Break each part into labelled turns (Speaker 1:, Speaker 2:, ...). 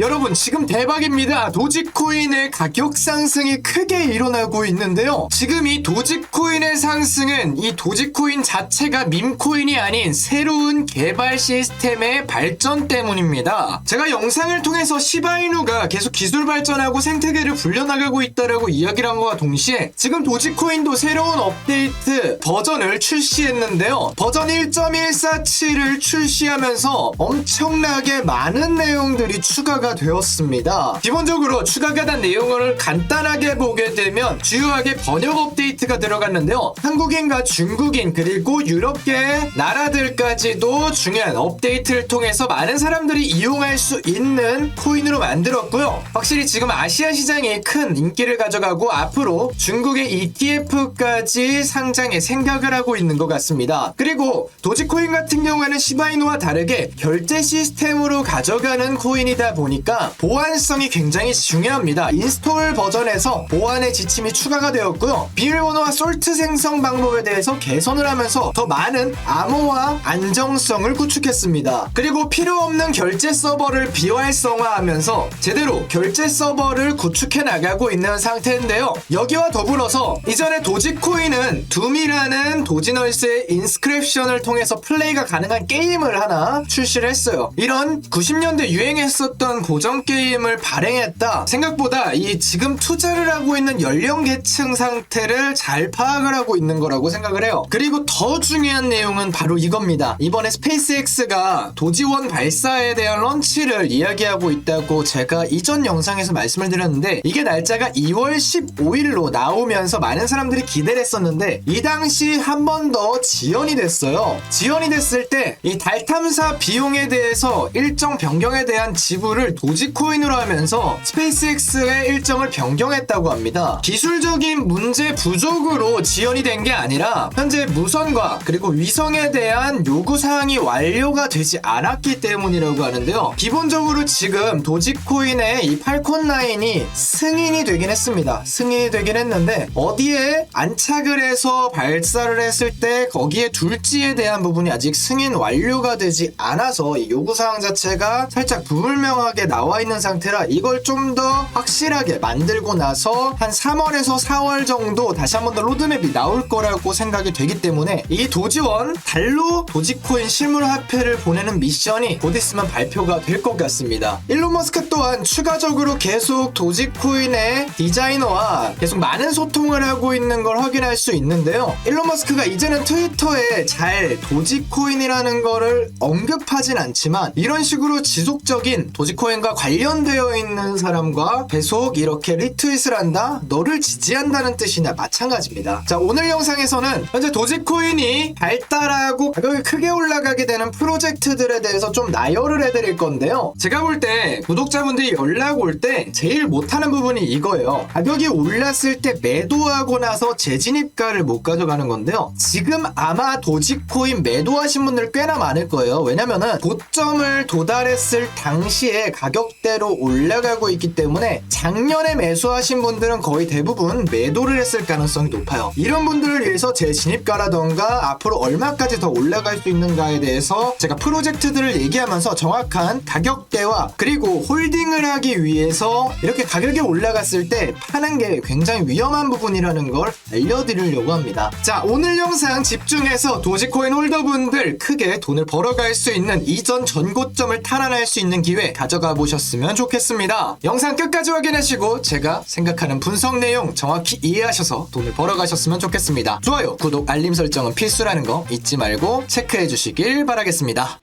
Speaker 1: 여러분 지금 대박입니다. 도지코인의 가격 상승이 크게 일어나고 있는데요. 지금 이 도지코인의 상승은 이 도지코인 자체가 밈코인이 아닌 새로운 개발 시스템의 발전 때문입니다. 제가 영상을 통해서 시바이누가 계속 기술 발전하고 생태계를 불려나가고 있다라고 이야기를 한 것과 동시에 지금 도지코인도 새로운 업데이트 버전을 출시했는데요. 버전 1.147을 출시하면서 엄청나게 많은 내용들이 추가가 되었습니다. 기본적으로 추가가 된 내용을 간단하게 보게 되면 주요하게 번역 업데이트가 들어갔는데요. 한국인과 중국인 그리고 유럽계 나라들까지도 중요한 업데이트를 통해서 많은 사람들이 이용할 수 있는 코인으로 만들었고요. 확실히 지금 아시아 시장이 큰 인기를 가져가고 앞으로 중국의 ETF까지 상장에 생각을 하고 있는 것 같습니다. 그리고 도지코인 같은 경우에는 시바이누와 다르게 결제 시스템으로 가져가는 코인이다 보니까 보안성이 굉장히 중요합니다. 인스톨 버전에서 보안의 지침이 추가가 되었고요. 비밀번호와 솔트 생성 방법에 대해서 개선을 하면서 더 많은 암호화 안정성을 구축했습니다. 그리고 필요 없는 결제 서버를 비활성화하면서 제대로 결제 서버를 구축해 나가고 있는 상태인데요. 여기와 더불어서 이전에 도지코인은 둠이라는 도지널스의 인스크립션을 통해서 플레이가 가능한 게임을 하나 출시를 했어요. 이런 90년대 유행했었던 고전 게임을 발행했다. 생각보다 이 지금 투자를 하고 있는 연령 계층 상태를 잘 파악을 하고 있는 거라고 생각을 해요. 그리고 더 중요한 내용은 바로 이겁니다. 이번에 스페이스X가 도지원 발사에 대한 런치를 이야기하고 있다고 제가 이전 영상에서 말씀을 드렸는데 이게 날짜가 2월 15일로 나오면서 많은 사람들이 기대를 했었는데 이 당시 한 번 더 지연이 됐어요. 지연이 됐을 때 이 달 탐사 비용에 대해서 일정 변경에 대한 지불을 도지코인으로 하면서 스페이스X의 일정을 변경했다고 합니다. 기술적인 문제 부족으로 지연이 된 게 아니라 현재 무선과 그리고 위성에 대한 요구 사항이 완료가 되지 않았기 때문이라고 하는데요. 기본적으로 지금 도지코인의 이 팔콘 라인이 승인이 되긴 했습니다. 승인이 되긴 했는데 어디에 안착을 해서 발사를 했을 때 거기에 둘지에 대한 부분이 아직 승인 완료가 되지 않아서 이 요구 사항 자체가 살짝 불명하게 나와 있는 상태라 이걸 좀 더 확실하게 만들고 나서 한 3월에서 4월 정도 다시 한 번 더 로드맵이 나올 거라고 생각이 되기 때문에 이 도지원 달로 도지코인 실물 화폐를 보내는 미션이 곧 있으면 발표가 될 것 같습니다. 일론 머스크 또한 추가적으로 계속 도지코인의 디자이너와 계속 많은 소통을 하고 있는 걸 확인할 수 있는데요. 일론 머스크가 이제는 트위터에 잘 도지코인이라는 거를 언급하진 않지만 이런 식으로 지속적인 도지코인 과 관련되어 있는 사람과 계속 이렇게 리트윗을 한다? 너를 지지한다는 뜻이나 마찬가지입니다. 자, 오늘 영상에서는 현재 도지코인이 발달하고 가격이 크게 올라가게 되는 프로젝트들에 대해서 좀 나열을 해드릴 건데요. 제가 볼 때 구독자분들이 연락 올 때 제일 못하는 부분이 이거예요. 가격이 올랐을 때 매도하고 나서 재진입가를 못 가져가는 건데요. 지금 아마 도지코인 매도하신 분들 꽤나 많을 거예요. 왜냐면은 고점을 도달했을 당시에 가격대로 올라가고 있기 때문에 작년에 매수하신 분들은 거의 대부분 매도를 했을 가능성이 높아요. 이런 분들을 위해서 재진입가라던가 앞으로 얼마까지 더 올라갈 수 있는가에 대해서 제가 프로젝트들을 얘기하면서 정확한 가격대와 그리고 홀딩을 하기 위해서 이렇게 가격이 올라갔을 때 파는 게 굉장히 위험한 부분이라는 걸 알려드리려고 합니다. 자, 오늘 영상 집중해서 도지코인 홀더분들 크게 돈을 벌어갈 수 있는 이전 전고점을 탈환할 수 있는 기회 가져가 보셨으면 좋겠습니다. 영상 끝까지 확인하시고 제가 생각하는 분석 내용 정확히 이해하셔서 돈을 벌어가셨으면 좋겠습니다. 좋아요, 구독, 알림 설정은 필수라는 거 잊지 말고 체크해 주시길 바라겠습니다.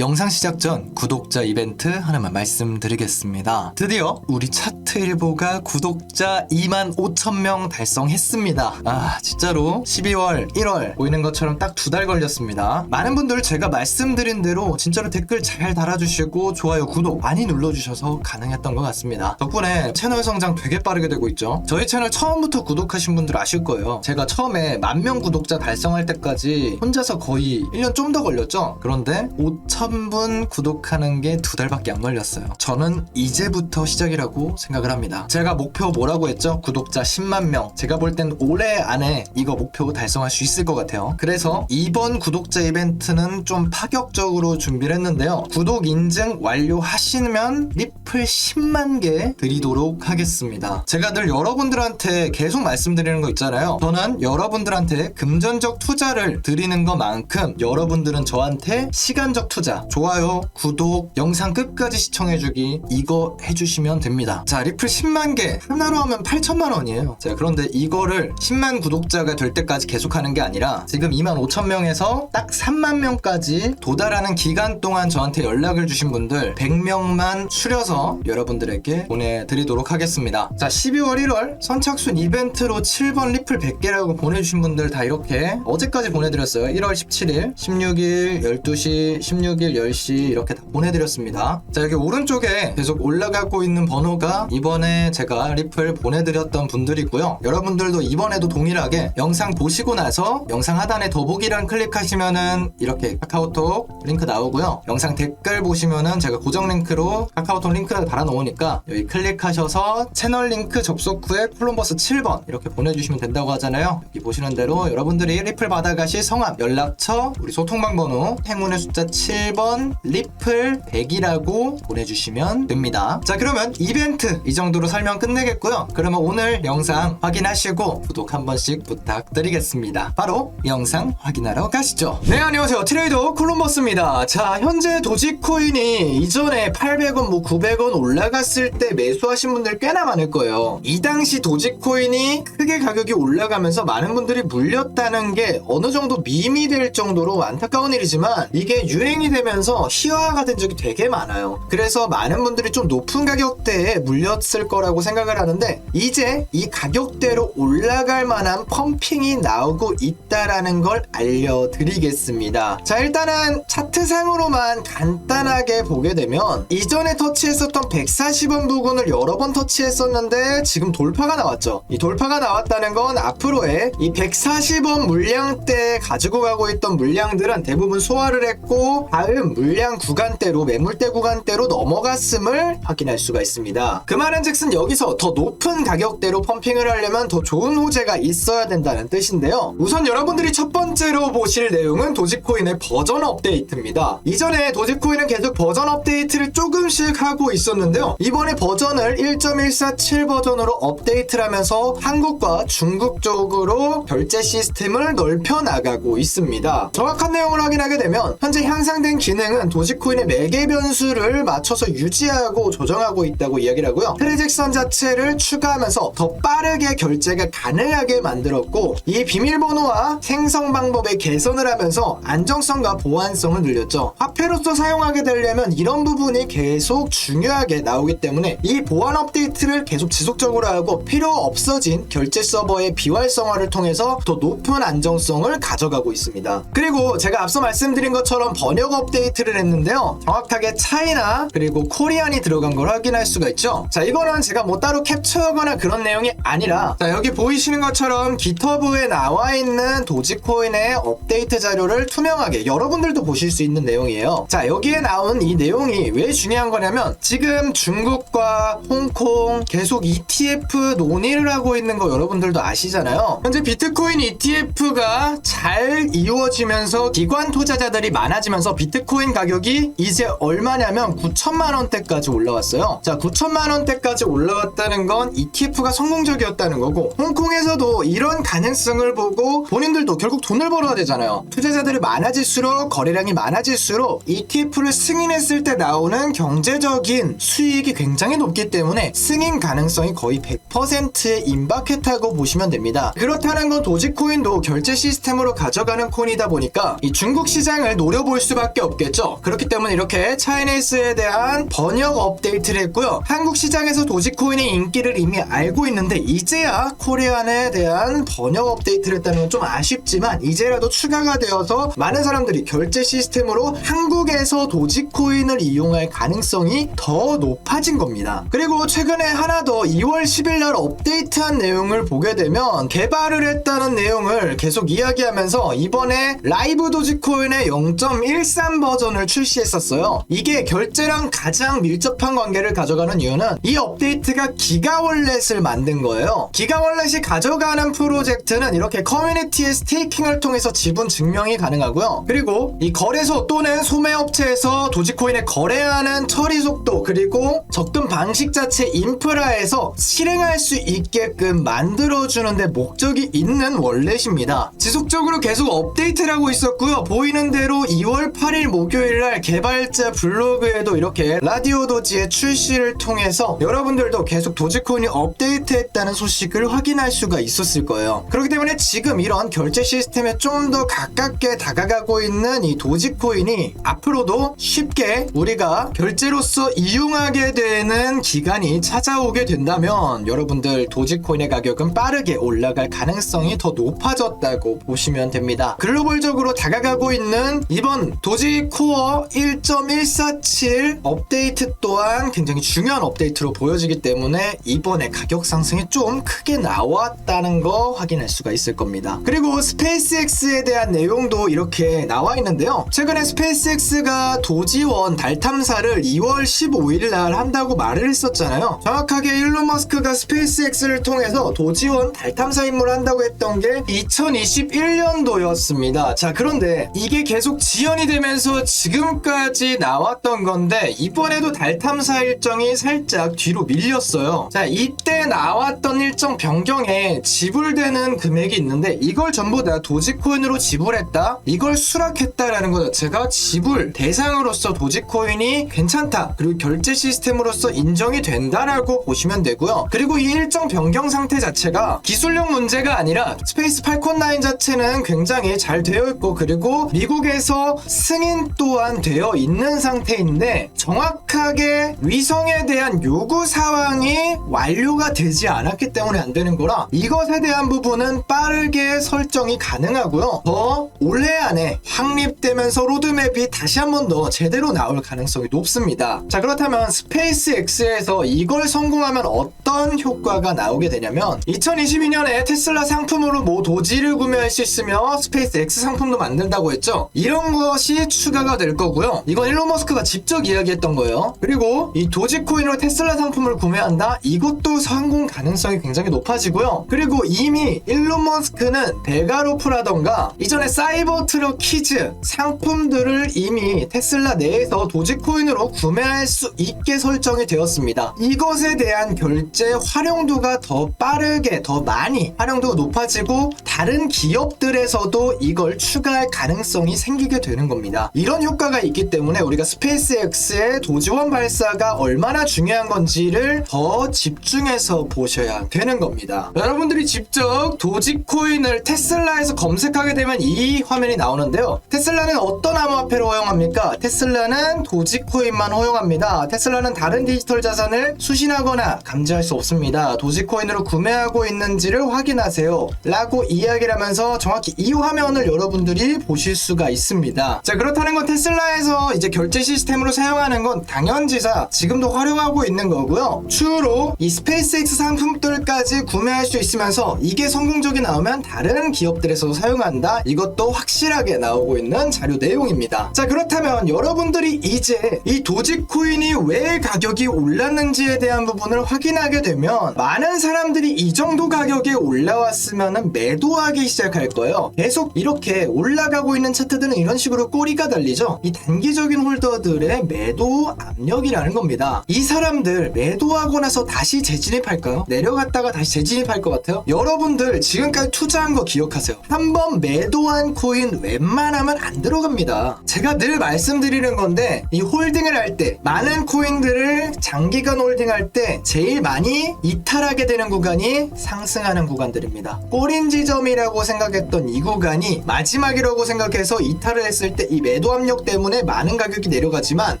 Speaker 1: 영상 시작 전 구독자 이벤트 하나만 말씀드리겠습니다. 드디어 우리 차트 일보가 구독자 2만 5천 명 달성했습니다. 아 진짜로 12월, 1월 보이는 것처럼 딱 두 달 걸렸습니다. 많은 분들 제가 말씀드린 대로 진짜로 댓글 잘 달아주시고 좋아요, 구독 많이 눌러주셔서 가능했던 것 같습니다. 덕분에 채널 성장 되게 빠르게 되고 있죠. 저희 채널 처음부터 구독하신 분들 아실 거예요. 제가 처음에 만 명 구독자 달성할 때까지 혼자서 거의 1년 좀 더 걸렸죠. 그런데 5천 1000분 구독하는 게 두 달밖에 안 걸렸어요. 저는 이제부터 시작이라고 생각을 합니다. 제가 목표 뭐라고 했죠? 구독자 10만 명. 제가 볼 땐 올해 안에 이거 목표 달성할 수 있을 것 같아요. 그래서 이번 구독자 이벤트는 좀 파격적으로 준비를 했는데요. 구독 인증 완료하시면 리플 10만 개 드리도록 하겠습니다. 제가 늘 여러분들한테 계속 말씀드리는 거 있잖아요. 저는 여러분들한테 금전적 투자를 드리는 것만큼 여러분들은 저한테 시간적 투자, 좋아요, 구독, 영상 끝까지 시청해주기 이거 해주시면 됩니다. 자, 리플 10만 개 하나로 하면 8천만 원이에요. 자, 그런데 이거를 10만 구독자가 될 때까지 계속하는 게 아니라 지금 2만 5천 명에서 딱 3만 명까지 도달하는 기간 동안 저한테 연락을 주신 분들 100명만 추려서 여러분들에게 보내드리도록 하겠습니다. 자, 12월 1월 선착순 이벤트로 7번 리플 100개라고 보내주신 분들 다 이렇게 어제까지 보내드렸어요. 1월 17일, 16일, 12시, 16일, 10시 이렇게 다 보내드렸습니다. 자, 여기 오른쪽에 계속 올라가고 있는 번호가 이번에 제가 리플 보내드렸던 분들이고요. 여러분들도 이번에도 동일하게 영상 보시고 나서 영상 하단에 더보기란 클릭하시면은 이렇게 카카오톡 링크 나오고요. 영상 댓글 보시면은 제가 고정 링크로 카카오톡 링크를 달아 놓으니까 여기 클릭하셔서 채널 링크 접속 후에 콜럼버스 7번 이렇게 보내주시면 된다고 하잖아요. 여기 보시는 대로 여러분들이 리플 받아가실 성함, 연락처, 우리 소통방 번호, 행운의 숫자 7번 리플 100이라고 보내주시면 됩니다. 자 그러면 이벤트 이 정도로 설명 끝내겠고요. 그러면 오늘 영상 확인하시고 구독 한 번씩 부탁드리겠습니다. 바로 영상 확인하러 가시죠. 네 안녕하세요 트레이더 콜럼버스입니다. 자 현재 도지코인이 이전에 800원 뭐 900원 올라갔을 때 매수하신 분들 꽤나 많을 거예요. 이 당시 도지코인이 크게 가격이 올라가면서 많은 분들이 물렸다는 게 어느 정도 밈이 될 정도로 안타까운 일이지만 이게 유행이 되 면서 희화가 된 적이 되게 많아요. 그래서 많은 분들이 좀 높은 가격대에 물렸을 거라고 생각을 하는데 이제 이 가격대로 올라갈 만한 펌핑이 나오고 있다라는 걸 알려드리겠습니다. 자 일단은 차트상으로만 간단하게 보게 되면 이전에 터치했었던 140원 부근을 여러 번 터치했었는데 지금 돌파가 나왔죠. 이 돌파가 나왔다는 건 앞으로의 이 140원 물량대에 가지고 가고 있던 물량들은 대부분 소화를 했고 물량 구간대로 매물대 구간대로 넘어갔음을 확인할 수가 있습니다. 그 말은 즉슨 여기서 더 높은 가격대로 펌핑을 하려면 더 좋은 호재가 있어야 된다는 뜻인데요. 우선 여러분들이 첫 번째로 보실 내용은 도지코인의 버전 업데이트입니다. 이전에 도지코인은 계속 버전 업데이트를 조금씩 하고 있었는데요. 이번에 버전을 1.147 버전으로 업데이트를 하면서 한국과 중국 쪽으로 결제 시스템을 넓혀 나가고 있습니다. 정확한 내용을 확인하게 되면 현재 향상된 기능은 도지코인의 매개 변수를 맞춰서 유지하고 조정하고 있다고 이야기를 하고요. 트랜잭션 자체를 추가하면서 더 빠르게 결제가 가능하게 만들었고 이 비밀번호와 생성 방법의 개선을 하면서 안정성과 보안성을 늘렸죠. 화폐로서 사용하게 되려면 이런 부분이 계속 중요하게 나오기 때문에 이 보안 업데이트를 계속 지속적으로 하고 필요 없어진 결제 서버의 비활성화를 통해서 더 높은 안정성을 가져가고 있습니다. 그리고 제가 앞서 말씀드린 것처럼 번역 업 데이트를 했는데요. 정확하게 차이나 그리고 코리안이 들어간 걸 확인할 수가 있죠. 자, 이거는 제가 뭐 따로 캡처하거나 그런 내용이 아니라 자, 여기 보이시는 것처럼 기터브에 나와 있는 도지코인의 업데이트 자료를 투명하게 여러분들도 보실 수 있는 내용이에요. 자, 여기에 나온 이 내용이 왜 중요한 거냐면 지금 중국과 홍콩 계속 ETF 논의를 하고 있는 거 여러분들도 아시잖아요. 현재 비트코인 ETF가 잘 이루어지면서 기관 투자자들이 많아지면서 비트 코인 가격이 이제 얼마냐면 9천만 원대까지 올라왔어요. 자, 9천만 원대까지 올라왔다는 건 ETF가 성공적이었다는 거고 홍콩에서도 이런 가능성을 보고 본인들도 결국 돈을 벌어야 되잖아요. 투자자들이 많아질수록 거래량이 많아질수록 ETF를 승인했을 때 나오는 경제적인 수익이 굉장히 높기 때문에 승인 가능성이 거의 100%에 임박했다고 보시면 됩니다. 그렇다는 건 도지코인도 결제 시스템으로 가져가는 코인이다 보니까 이 중국 시장을 노려볼 수밖에 없 없겠죠. 그렇기 때문에 이렇게 차이네이스에 대한 번역 업데이트를 했고요. 한국 시장에서 도지코인의 인기를 이미 알고 있는데 이제야 코리안에 대한 번역 업데이트를 했다는 건 좀 아쉽지만 이제라도 추가가 되어서 많은 사람들이 결제 시스템으로 한국에서 도지코인을 이용할 가능성이 더 높아진 겁니다. 그리고 최근에 하나 더 2월 10일 날 업데이트한 내용을 보게 되면 개발을 했다는 내용을 계속 이야기하면서 이번에 라이브 도지코인의 0.13 버전을 출시했었어요. 이게 결제랑 가장 밀접한 관계를 가져가는 이유는 이 업데이트가 기가월렛을 만든 거예요. 기가월렛이 가져가는 프로젝트는 이렇게 커뮤니티의 스테이킹을 통해서 지분 증명이 가능하고요. 그리고 이 거래소 또는 소매업체에서 도지코인에 거래하는 처리 속도 그리고 접근 방식 자체 인프라에서 실행할 수 있게끔 만들어주는데 목적이 있는 월렛입니다. 지속적으로 계속 업데이트를 하고 있었고요. 보이는 대로 2월 8일 목요일 날 개발자 블로그에도 이렇게 라디오 도지의 출시를 통해서 여러분들도 계속 도지코인이 업데이트했다는 소식을 확인할 수가 있었을 거예요. 그렇기 때문에 지금 이런 결제 시스템에 좀 더 가깝게 다가가고 있는 이 도지코인이 앞으로도 쉽게 우리가 결제로서 이용하게 되는 기간이 찾아오게 된다면 여러분들 도지코인의 가격은 빠르게 올라갈 가능성이 더 높아졌다고 보시면 됩니다. 글로벌적으로 다가가고 있는 이번 도지 코어 1.147 업데이트 또한 굉장히 중요한 업데이트로 보여지기 때문에 이번에 가격 상승이 좀 크게 나왔다는 거 확인할 수가 있을 겁니다. 그리고 스페이스X에 대한 내용도 이렇게 나와 있는데요. 최근에 스페이스X가 도지원 달 탐사를 2월 15일 날 한다고 말을 했었잖아요. 정확하게 일론 머스크가 스페이스X를 통해서 도지원 달 탐사 임무를 한다고 했던 게 2021년도였습니다. 자, 그런데 이게 계속 지연이 되면서 지금까지 나왔던 건데 이번에도 달 탐사 일정이 살짝 뒤로 밀렸어요. 자, 이때 나왔던 일정 변경에 지불되는 금액이 있는데 이걸 전부 다 도지코인으로 지불했다? 이걸 수락했다라는 것 자체가 지불 대상으로서 도지코인이 괜찮다. 그리고 결제 시스템으로서 인정이 된다라고 보시면 되고요. 그리고 이 일정 변경 상태 자체가 기술력 문제가 아니라 스페이스 팔콘 9 자체는 굉장히 잘 되어 있고 그리고 미국에서 승인 또한 되어 있는 상태인데 정확하게 위성에 대한 요구 사항이 완료가 되지 않았기 때문에 안 되는 거라 이것에 대한 부분은 빠르게 설정이 가능하고요. 더 올해 안에 확립되면서 로드맵이 다시 한 번 더 제대로 나올 가능성이 높습니다. 자 그렇다면 스페이스 X에서 이걸 성공하면 어떤 효과가 나오게 되냐면 2022년에 테슬라 상품으로 모 도지를 구매할 수 있으며 스페이스 X 상품도 만든다고 했죠. 이런 것이 추가가 될 거고요. 이건 일론 머스크가 직접 이야기했던 거예요. 그리고 이 도지코인으로 테슬라 상품을 구매한다? 이것도 성공 가능성이 굉장히 높아지고요. 그리고 이미 일론 머스크는 베가로프라던가 이전에 사이버 트럭 키즈 상품들을 이미 테슬라 내에서 도지코인으로 구매할 수 있게 설정이 되었습니다. 이것에 대한 결제 활용도가 더 빠르게 더 많이 활용도가 높아지고 다른 기업들에서도 이걸 추가할 가능성이 생기게 되는 겁니다. 이런 효과가 있기 때문에 우리가 스페이스X의 도지원 발사가 얼마나 중요한 건지를 더 집중해서 보셔야 되는 겁니다. 여러분들이 직접 도지코인을 테슬라에서 검색하게 되면 이 화면이 나오는데요. 테슬라는 어떤 암호화폐를 허용합니까? 테슬라는 도지코인만 허용합니다. 테슬라는 다른 디지털 자산을 수신하거나 감지할 수 없습니다. 도지코인으로 구매하고 있는지를 확인하세요. 라고 이야기를 하면서 정확히 이 화면을 여러분들이 보실 수가 있습니다. 자, 그렇다 는 건 테슬라에서 이제 결제 시스템으로 사용하는 건 당연지사 지금도 활용하고 있는 거고요. 추후로 이 스페이스X 상품들까지 구매할 수 있으면서 이게 성공적이 나오면 다른 기업들에서도 사용한다. 이것도 확실하게 나오고 있는 자료 내용입니다. 자, 그렇다면 여러분들이 이제 이 도지코인이 왜 가격이 올랐는지에 대한 부분을 확인하게 되면 많은 사람들이 이 정도 가격에 올라왔으면 매도하기 시작할 거예요. 계속 이렇게 올라가고 있는 차트들은 이런 식으로 꼬리가 달리죠. 이 단기적인 홀더들의 매도 압력이라는 겁니다. 이 사람들 매도하고 나서 다시 재진입할까요? 내려갔다가 다시 재진입할 것 같아요. 여러분들 지금까지 투자한 거 기억하세요. 한번 매도한 코인 웬만하면 안 들어갑니다. 제가 늘 말씀드리는 건데 이 홀딩을 할 때 많은 코인들을 장기간 홀딩할 때 제일 많이 이탈하게 되는 구간이 상승하는 구간들입니다. 꼬린 지점이라고 생각했던 이 구간이 마지막이라고 생각해서 이탈을 했을 때 이 매도 압력 때문에 많은 가격이 내려가지만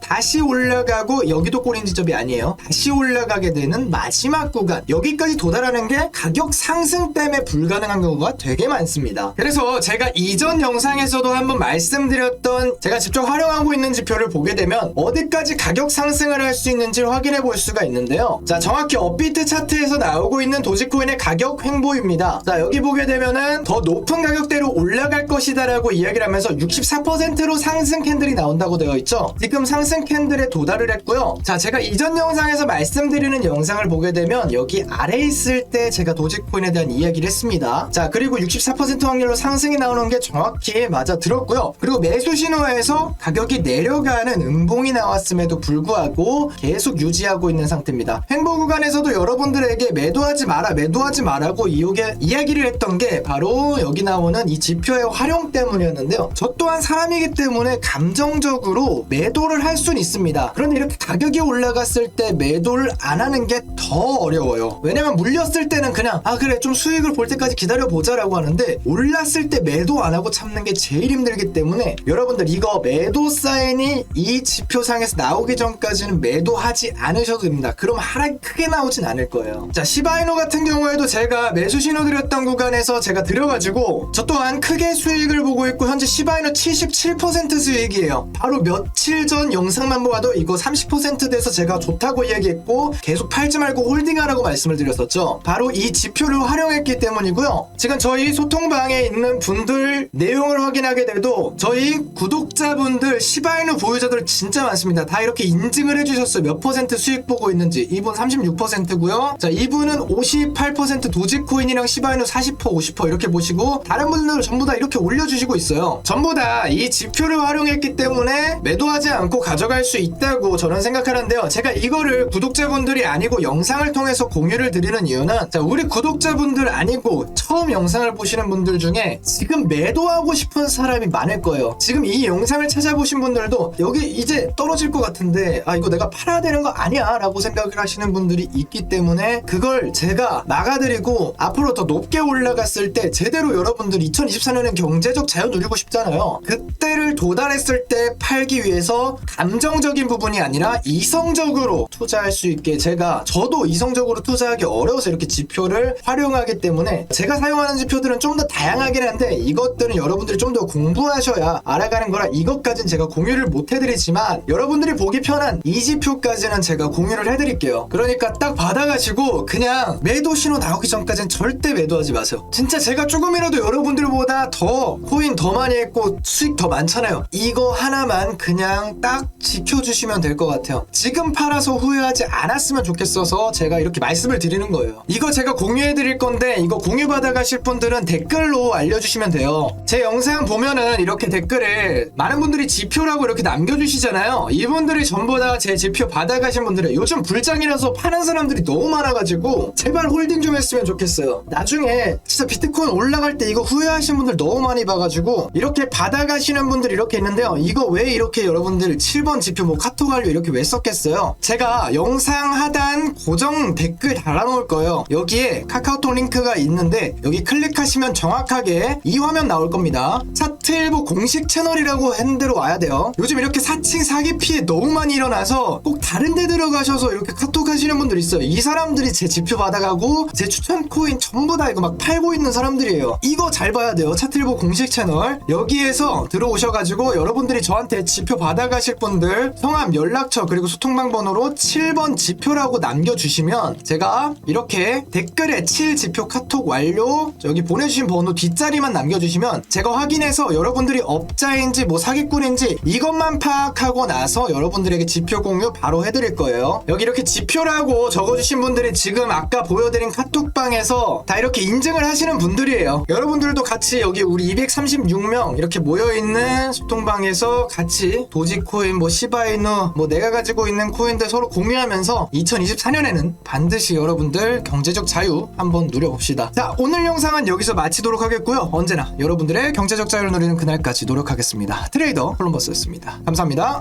Speaker 1: 다시 올라가고 여기도 꼬린 지점이 아니에요. 다시 올라가게 되는 마지막 구간 여기까지 도달하는 게 가격 상승 때문에 불가능한 경우가 되게 많습니다. 그래서 제가 이전 영상에서도 한번 말씀드렸던 제가 직접 활용하고 있는 지표를 보게 되면 어디까지 가격 상승을 할 수 있는지를 확인해 볼 수가 있는데요. 자, 정확히 업비트 차트에서 나오고 있는 도지코인의 가격 횡보입니다. 자, 여기 보게 되면은 더 높은 가격대로 올라갈 것이다라고 이야기를 하면서 64%로 상승 캔들이 나온다고 되어 있죠. 지금 상승 캔들에 도달을 했고요. 자, 제가 이전 영상에서 말씀드리는 영상을 보게 되면 여기 아래 있을 때 제가 도지코인에 대한 이야기를 했습니다. 자, 그리고 64% 확률로 상승이 나오는 게 정확히 맞아 들었고요. 그리고 매수 신호에서 가격이 내려가는 음봉이 나왔음에도 불구하고 계속 유지하고 있는 상태입니다. 횡보 구간에서도 여러분들에게 매도하지 마라, 매도하지 마라고 이게 이야기를 했던 게 바로 여기 나오는 이 지표의 활용 때문이었는데요. 저 또한 사람이기 때문에 감정적으로 매도를 할 수는 있습니다. 그런데 이렇게 가격이 올라갔을 때 매도를 안 하는 게 더 어려워요. 왜냐면 물렸을 때는 그냥 아 그래 좀 수익을 볼 때까지 기다려 보자라고 하는데 올랐을 때 매도 안 하고 참는 게 제일 힘들기 때문에 여러분들 이거 매도 사인이 이 지표상에서 나오기 전까지는 매도하지 않으셔도 됩니다. 그럼 하락이 크게 나오진 않을 거예요. 자 시바이노 같은 경우에도 제가 매수 신호 드렸던 구간에서 제가 들여가지고 저 또한 크게 수익을 보고 있고 현재 시바이노 77% 수익이에요. 바로 며칠 전 영상만 보아도 이거 30% 돼서 제가 좋다고 이야기했고 계속 팔지 말고 홀딩하라고 말씀을 드렸었죠. 바로 이 지표를 활용했기 때문이고요. 지금 저희 소통방에 있는 분들 내용을 확인하게 돼도 저희 구독자분들 시바이노 보유자들 진짜 많습니다. 다 이렇게 인증을 해주셨어요. 몇 퍼센트 수익 보고 있는지. 이분 36%고요. 자, 이분은 58% 도지코인이랑 시바이노 40% 50% 이렇게 보시고 다른 분들 전부 다 이렇게 올려주시고 있어요. 전부 다 이 지표 를 활용했기 때문에 매도하지 않고 가져갈 수 있다고 저는 생각하는데요. 제가 이거를 구독자분들이 아니고 영상을 통해서 공유를 드리는 이유는 자, 우리 구독자분들 아니고 처음 영상을 보시는 분들 중에 지금 매도하고 싶은 사람이 많을 거예요. 지금 이 영상을 찾아보신 분들도 여기 이제 떨어질 것 같은데 아 이거 내가 팔아야 되는 거 아니야 라고 생각을 하시는 분들이 있기 때문에 그걸 제가 막아드리고 앞으로 더 높게 올라갔을 때 제대로 여러분들 2024년엔 경제적 자유 누리고 싶잖아요. 그때를 도달했을 때 팔기 위해서 감정적인 부분이 아니라 이성적으로 투자할 수 있게 제가 저도 이성적으로 투자하기 어려워서 이렇게 지표를 활용하기 때문에 제가 사용하는 지표들은 좀 더 다양하긴 한데 이것들은 여러분들이 좀 더 공부하셔야 알아가는 거라 이것까지는 제가 공유를 못 해드리지만 여러분들이 보기 편한 이 지표까지는 제가 공유를 해드릴게요. 그러니까 딱 받아가시고 그냥 매도 신호 나오기 전까지는 절대 매도하지 마세요. 진짜 제가 조금이라도 여러분들보다 더 코인 더 많이 했고 수익 더 많잖아요. 이거 하나만 그냥 딱 지켜주시면 될 것 같아요. 지금 팔아서 후회하지 않았으면 좋겠어서 제가 이렇게 말씀을 드리는 거예요. 이거 제가 공유해 드릴 건데 이거 공유 받아가실 분들은 댓글로 알려주시면 돼요. 제 영상 보면은 이렇게 댓글에 많은 분들이 지표라고 이렇게 남겨주시잖아요. 이분들이 전부 다 제 지표 받아가신 분들은 요즘 불장이라서 파는 사람들이 너무 많아가지고 제발 홀딩 좀 했으면 좋겠어요. 나중에 진짜 비트코인 올라갈 때 이거 후회하신 분들 너무 많이 봐가지고 이렇게 받아가시는 분들 이 렇게 있는데요. 이거 왜 이렇게 여러분들 7번 지표 뭐 카톡 완료 이렇게 왜 썼겠어요? 제가 영상 하단 고정 댓글 달아놓을 거예요. 여기에 카카오톡 링크가 있는데 여기 클릭하시면 정확하게 이 화면 나올 겁니다. 차트일보 공식 채널이라고 핸드로 와야 돼요. 요즘 이렇게 사칭 사기 피해 너무 많이 일어나서 꼭 다른 데 들어가셔서 이렇게 카톡 하시는 분들 있어요. 이 사람들이 제 지표 받아가고 제 추천 코인 전부 다 이거 막 팔고 있는 사람들이에요. 이거 잘 봐야 돼요. 차트일보 공식 채널 여기에서 들어오셔가지고 여러분들이 저한테 지표 받아가실 분들 성함 연락처 그리고 소통방 번호로 7번 지표라고 남겨 주시면 제가 이렇게 댓글에 7 지표 카톡 완료 여기 보내주신 번호 뒷자리만 남겨주시면 제가 확인해서 여러분들이 업자인지 뭐 사기꾼인지 이것만 파악하고 나서 여러분들에게 지표 공유 바로 해드릴 거예요. 여기 이렇게 지표라고 적어주신 분들이 지금 아까 보여드린 카톡방에서 다 이렇게 인증을 하시는 분들이에요. 여러분들도 같이 여기 우리 236명 이렇게 모여있는 소통방에서 같이 도지코인 뭐 시바이누 뭐 내가 가지고 있는 코인들 서로 공유하면서 2024년 에는 반드시 여러분들 경제적 자유 한번 누려봅시다. 자 오늘 영상은 여기서 마치도록 하겠고요. 언제나 여러분들의 경제적 자유를 누리는 그날까지 노력하겠습니다. 트레이더 콜럼버스였습니다. 감사합니다.